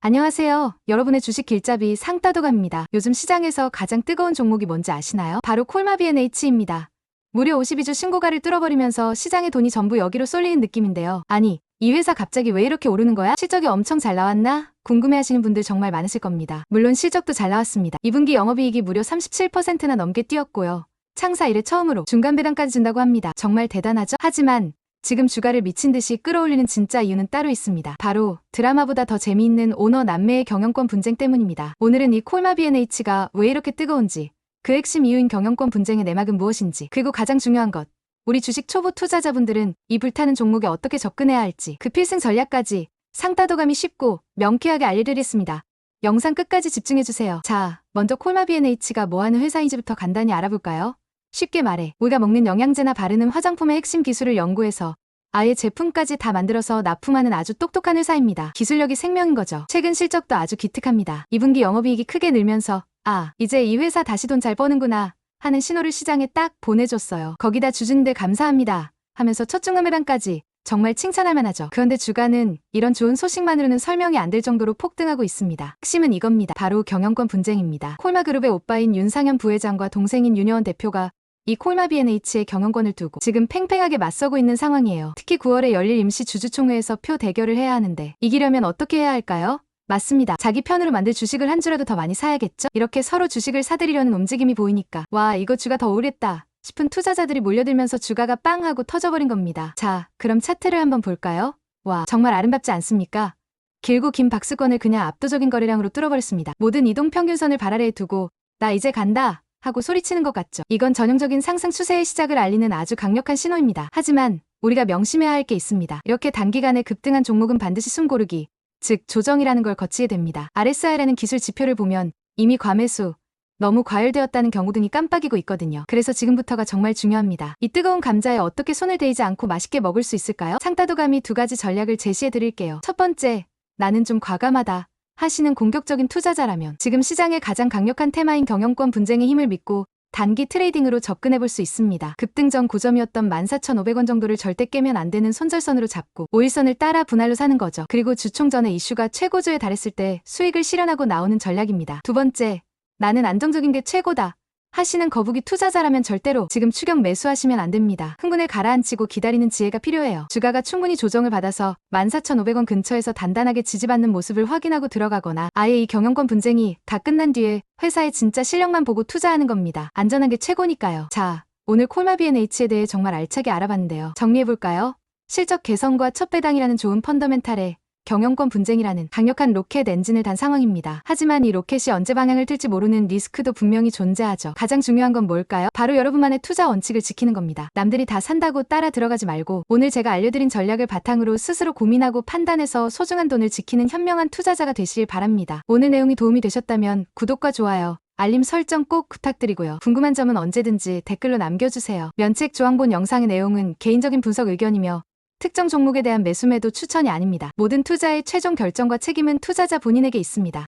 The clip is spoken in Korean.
안녕하세요. 여러분의 주식 길잡이 상따도감입니다. 요즘 시장에서 가장 뜨거운 종목이 뭔지 아시나요? 바로 콜마비NH입니다. 무려 52주 신고가를 뚫어버리면서 시장의 돈이 전부 여기로 쏠리는 느낌인데요. 아니, 이 회사 갑자기 왜 이렇게 오르는 거야? 실적이 엄청 잘 나왔나? 궁금해하시는 분들 정말 많으실 겁니다. 물론 실적도 잘 나왔습니다. 2분기 영업이익이 무려 37%나 넘게 뛰었고요. 창사 이래 처음으로 중간 배당까지 준다고 합니다. 정말 대단하죠? 하지만 지금 주가를 미친 듯이 끌어올리는 진짜 이유는 따로 있습니다. 바로 드라마보다 더 재미있는 오너 남매의 경영권 분쟁 때문입니다. 오늘은 이 콜마 B&H가 왜 이렇게 뜨거운지, 그 핵심 이유인 경영권 분쟁의 내막은 무엇인지, 그리고 가장 중요한 것, 우리 주식 초보 투자자분들은 이 불타는 종목에 어떻게 접근해야 할지, 그 필승 전략까지 상따도감이 쉽고 명쾌하게 알려드리겠습니다. 영상 끝까지 집중해주세요. 자, 먼저 콜마 B&H가 뭐하는 회사인지부터 간단히 알아볼까요? 쉽게 말해 우리가 먹는 영양제나 바르는 화장품의 핵심 기술을 연구해서 아예 제품까지 다 만들어서 납품하는 아주 똑똑한 회사입니다. 기술력이 생명인 거죠. 최근 실적도 아주 기특합니다. 2분기 영업이익이 크게 늘면서 아 이제 이 회사 다시 돈 잘 버는구나 하는 신호를 시장에 딱 보내줬어요. 거기다 주주님들 감사합니다 하면서 첫 중간매당까지 정말 칭찬할 만하죠. 그런데 주가는 이런 좋은 소식만으로는 설명이 안 될 정도로 폭등하고 있습니다. 핵심은 이겁니다. 바로 경영권 분쟁입니다. 콜마그룹의 오빠인 윤상현 부회장과 동생인 윤여원 대표가 이 콜마 B&H의 경영권을 두고 지금 팽팽하게 맞서고 있는 상황이에요. 특히 9월에 열릴 임시 주주총회에서 표 대결을 해야 하는데 이기려면 어떻게 해야 할까요? 맞습니다. 자기 편으로 만들 주식을 한 주라도 더 많이 사야겠죠? 이렇게 서로 주식을 사들이려는 움직임이 보이니까 와 이거 주가 더 오르겠다 싶은 투자자들이 몰려들면서 주가가 빵 하고 터져버린 겁니다. 자 그럼 차트를 한번 볼까요? 와 정말 아름답지 않습니까? 길고 긴 박스권을 그냥 압도적인 거래량으로 뚫어버렸습니다. 모든 이동평균선을 발 아래에 두고 나 이제 간다 하고 소리치는 것 같죠. 이건 전형적인 상승 추세의 시작을 알리는 아주 강력한 신호입니다. 하지만 우리가 명심해야 할 게 있습니다. 이렇게 단기간에 급등한 종목은 반드시 숨고르기, 즉 조정이라는 걸 거치게 됩니다. RSI라는 기술 지표를 보면 이미 과매수, 너무 과열되었다는 경고 등이 깜빡이고 있거든요. 그래서 지금부터가 정말 중요합니다. 이 뜨거운 감자에 어떻게 손을 대지 않고 맛있게 먹을 수 있을까요? 상따도감이 두 가지 전략을 제시해 드릴게요. 첫 번째, 나는 좀 과감하다. 하시는 공격적인 투자자라면 지금 시장의 가장 강력한 테마인 경영권 분쟁의 힘을 믿고 단기 트레이딩으로 접근해 볼 수 있습니다. 급등 전 고점이었던 14,500원 정도를 절대 깨면 안 되는 손절선으로 잡고 5일선을 따라 분할로 사는 거죠. 그리고 주총 전에 이슈가 최고조에 달했을 때 수익을 실현하고 나오는 전략입니다. 두 번째, 나는 안정적인 게 최고다. 하시는 거북이 투자자라면 절대로 지금 추격 매수하시면 안 됩니다. 흥분을 가라앉히고 기다리는 지혜가 필요해요. 주가가 충분히 조정을 받아서 14,500원 근처에서 단단하게 지지받는 모습을 확인하고 들어가거나 아예 이 경영권 분쟁이 다 끝난 뒤에 회사의 진짜 실력만 보고 투자하는 겁니다. 안전한 게 최고니까요. 자, 오늘 콜마 B&H에 대해 정말 알차게 알아봤는데요. 정리해볼까요? 실적 개선과 첫 배당이라는 좋은 펀더멘탈에 경영권 분쟁이라는 강력한 로켓 엔진을 단 상황입니다. 하지만 이 로켓이 언제 방향을 틀지 모르는 리스크도 분명히 존재하죠. 가장 중요한 건 뭘까요? 바로 여러분만의 투자 원칙을 지키는 겁니다. 남들이 다 산다고 따라 들어가지 말고 오늘 제가 알려드린 전략을 바탕으로 스스로 고민하고 판단해서 소중한 돈을 지키는 현명한 투자자가 되시길 바랍니다. 오늘 내용이 도움이 되셨다면 구독과 좋아요, 알림 설정 꼭 부탁드리고요. 궁금한 점은 언제든지 댓글로 남겨주세요. 면책 조항본 영상의 내용은 개인적인 분석 의견이며 특정 종목에 대한 매수매도 추천이 아닙니다. 모든 투자의 최종 결정과 책임은 투자자 본인에게 있습니다.